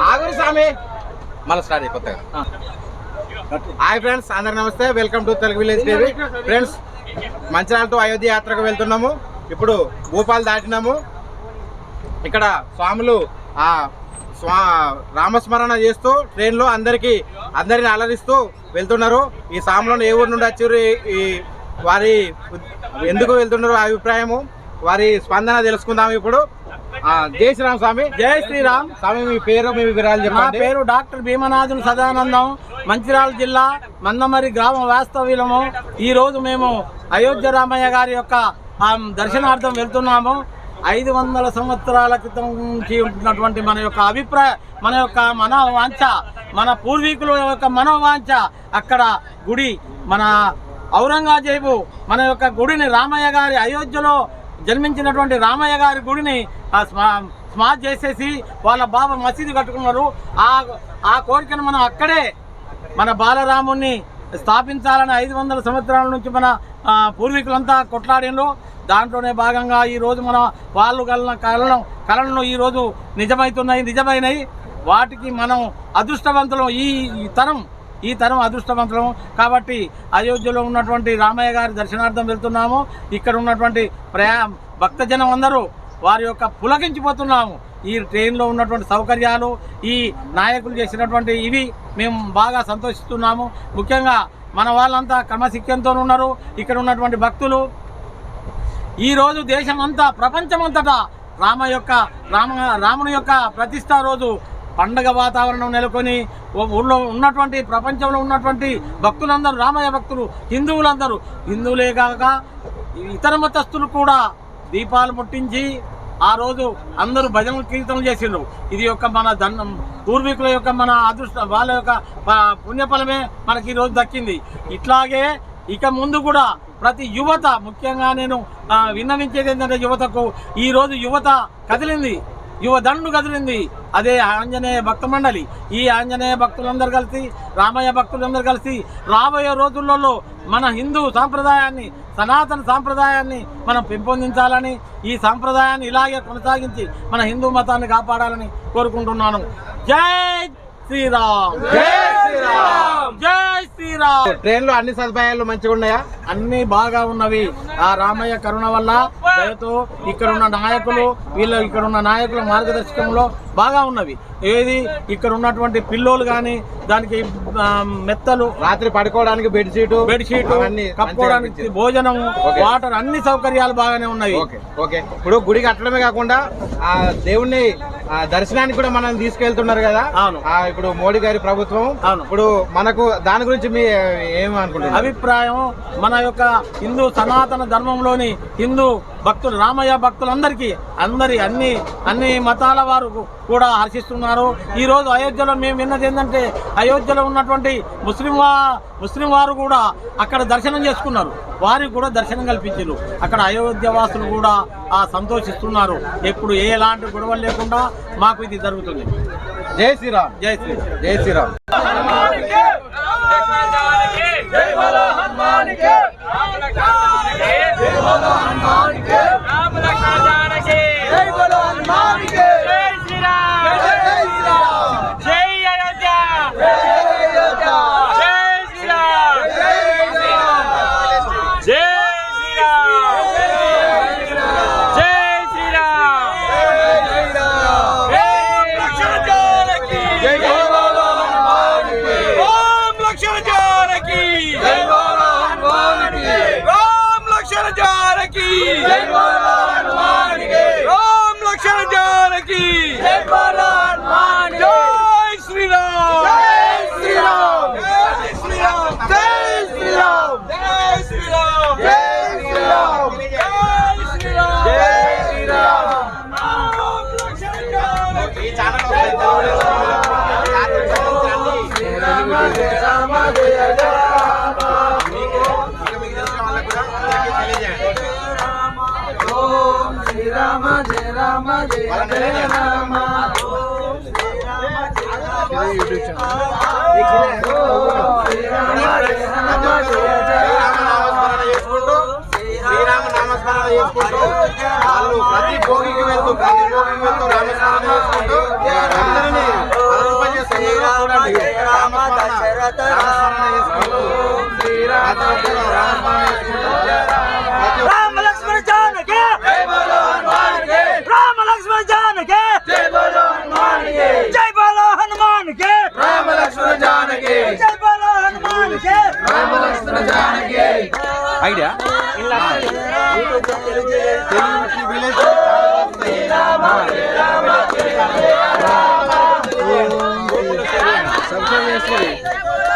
ఆగురు స్వామి. మళ్ళీ స్టార్ట్ అయ్యి కొత్తగా. హాయ్ ఫ్రెండ్స్ అందరికి namaste. Welcome to Telugu village TV. Friends Mancherial to Ayodhya యాత్రకు వెళ్తున్నాము. ఇప్పుడు భూపాల్ దాటినాము. ఇక్కడ స్వాములు ఆ స్వా రామస్మరణ చేస్తూ ట్రైన్లో అందరికీ అందరిని అలరిస్తూ వెళ్తున్నారు. ఈ స్వాములను ఏ ఊరు నుండి వచ్చారు? ఈ- వారి ఎందుకు వెళ్తున్నారు? అభిప్రాయము. వారి స్పందన తెలుసుకుందాం ఇప్పుడు. జై శ్రీరామ్ స్వామి. జై శ్రీరామ్. స్వామి మీ పేరు మీ వివరాలు నా పేరు డాక్టర్ భీమనాథుని సదానందం మంచిర్యాల జిల్లా మందమరి గ్రామ వాస్తవ్యులము. ఈ రోజు మేము అయోధ్య రామయ్య గారి యొక్క దర్శనార్థం వెళ్తున్నాము. ఐదు వందల సంవత్సరాల క్రితం నుంచి ఉంటున్నటువంటి మన యొక్క అభిప్రాయ మన యొక్క మనోవాంఛ మన పూర్వీకుల యొక్క మనోవాంఛ అక్కడ గుడి మన ఔరంగజేబు మన యొక్క గుడిని రామయ్య గారి అయోధ్యలో జన్మించినటువంటి రామయ్య గారి గుడిని స్మార్ట్ చేసేసి వాళ్ళ బాబా మసీదు కట్టుకున్నారు. ఆ ఆ కోరికను మనం అక్కడే మన బాలరాముణ్ణి స్థాపించాలని ఐదు వందల సంవత్సరాల నుంచి మన పూర్వీకులంతా కొట్లాడిండ్రు. దాంట్లోనే భాగంగా ఈరోజు మన వాళ్ళు కలన కలనం కళలను ఈ రోజు నిజమవుతున్నాయి నిజమైనవి వాటికి మనం అదృష్టవంతులం ఈ ఈ తరం ఈ తరం అదృష్టవంతులం. కాబట్టి అయోధ్యలో ఉన్నటువంటి రామయ్య గారి దర్శనార్థం వెళ్తున్నాము. ఇక్కడ ఉన్నటువంటి ప్రయా భక్తజనం అందరూ వారి యొక్క పులకించిపోతున్నాము. ఈ ట్రైన్లో ఉన్నటువంటి సౌకర్యాలు ఈ నాయకులు చేసినటువంటి ఇవి మేము బాగా సంతోషిస్తున్నాము. ముఖ్యంగా మన వాళ్ళంతా క్రమశిక్షణతో ఉన్నారు. ఇక్కడ ఉన్నటువంటి భక్తులు ఈ రోజు దేశమంతా ప్రపంచమంతటా రామ యొక్క రామ రాముని యొక్క ప్రతిష్ట రోజు పండగ వాతావరణం నెలకొని ఊళ్ళో ఉన్నటువంటి ప్రపంచంలో ఉన్నటువంటి భక్తులందరూ రామయ్య భక్తులు హిందువులందరూ హిందువులే కాక ఇతర మతస్థులు కూడా దీపాలు పుట్టించి ఆ రోజు అందరూ భజనలు కీర్తనలు చేసిండ్రు. ఇది యొక్క మన దన్ పూర్వీకుల యొక్క మన అదృష్ట వాళ్ళ యొక్క పుణ్యఫలమే మనకి ఈ రోజు దక్కింది. ఇట్లాగే ఇక ముందు కూడా ప్రతి యువత ముఖ్యంగా నేను విన్నవించేది ఏంటంటే యువతకు ఈరోజు యువత కదిలింది. యువ దండు కదిలింది. అదే ఆంజనేయ భక్త మండలి. ఈ ఆంజనేయ భక్తులందరూ కలిసి రామయ్య భక్తులందరూ కలిసి రాబోయే రోజులలో మన హిందూ సాంప్రదాయాన్ని సనాతన సాంప్రదాయాన్ని మనం పెంపొందించాలని ఈ సాంప్రదాయాన్ని ఇలాగే కొనసాగించి మన హిందూ మతాన్ని కాపాడాలని కోరుకుంటున్నాను. జై శ్రీరామ్! జై శ్రీరామ్! జై శ్రీరామ్. ట్రైన్లో అన్ని సదుపాయాలు మంచిగా ఉన్నాయా? అన్ని బాగా ఉన్నవి. ఆ రామయ్య కరుణ వల్ల దయతో ఇక్కడ ఉన్న నాయకులు వీళ్ళ ఇక్కడ ఉన్న నాయకుల మార్గదర్శకంలో బాగా ఉన్నవి. ఏది? ఇక్కడ ఉన్నటువంటి పిల్లోలు కానీ దానికి మెత్తలు రాత్రి పడుకోవడానికి బెడ్షీట్ బెడ్షీట్ కప్పుకోవడానికి భోజనం. వాటర్ అన్ని సౌకర్యాలు బాగానే ఉన్నాయి ఓకే ఇప్పుడు గుడి కట్టడమే కాకుండా ఆ దేవుణ్ణి దర్శనానికి కూడా మనం తీసుకెళ్తున్నారు కదా అవును. ఆ, ఇప్పుడు మోడీ గారి ప్రభుత్వం అవును. ఇప్పుడు మనకు దాని గురించి మీ ఏమనుకుంటున్నారు అభిప్రాయం మన యొక్క హిందూ సనాతన ధర్మంలోని హిందూ భక్తులు రామయ్య భక్తులందరికీ అందరి అన్ని అన్ని మతాల వారు కూడా హర్షిస్తున్నారు. ఈ రోజు అయోధ్యలో మేము విన్నది ఏంటంటే అయోధ్యలో ఉన్నటువంటి ముస్లిం వా ముస్లిం వారు కూడా అక్కడ దర్శనం చేసుకున్నారు. వారికి కూడా దర్శనం కల్పించారు. అక్కడ అయోధ్య వాసులు కూడా ఆ సంతోషిస్తున్నారు. ఎప్పుడు ఎలాంటి గొడవలు లేకుండా మాకు ఇది జరుగుతుంది. జై శ్రీరామ్. జై శ్రీరామ్. జై శ్రీరామ్. జై శ్రీరామ్. జై శ్రీరామ్. రామ్ లక్ష్మణ జానకి. యూట్యూబ్ ఛానల్ శ్రీరామ నామస్మరణ చేసుకుంటూ వాళ్ళు ప్రతి భోగికి వెళ్తూ ప్రతి భోగికి వెళ్తూ రామస్మరణ చేసుకుంటూ అందరినీ చూడండి రామస్మరణ రామస్మరణ చేసుకుంటూ ప్రతి ఒక్కరు రామస్మరణ చేసుకుంటూ రామ లక్ష్మణ జానకి రామ లక్ష్మణ జానకి జై బోలో హనుమాన్ కి జై బోలో హనుమాన్ కి రామ లక్ష్మణ జానకి జై బోలో హనుమాన్ కి రామ లక్ష్మణ జానకి ఐడియా जय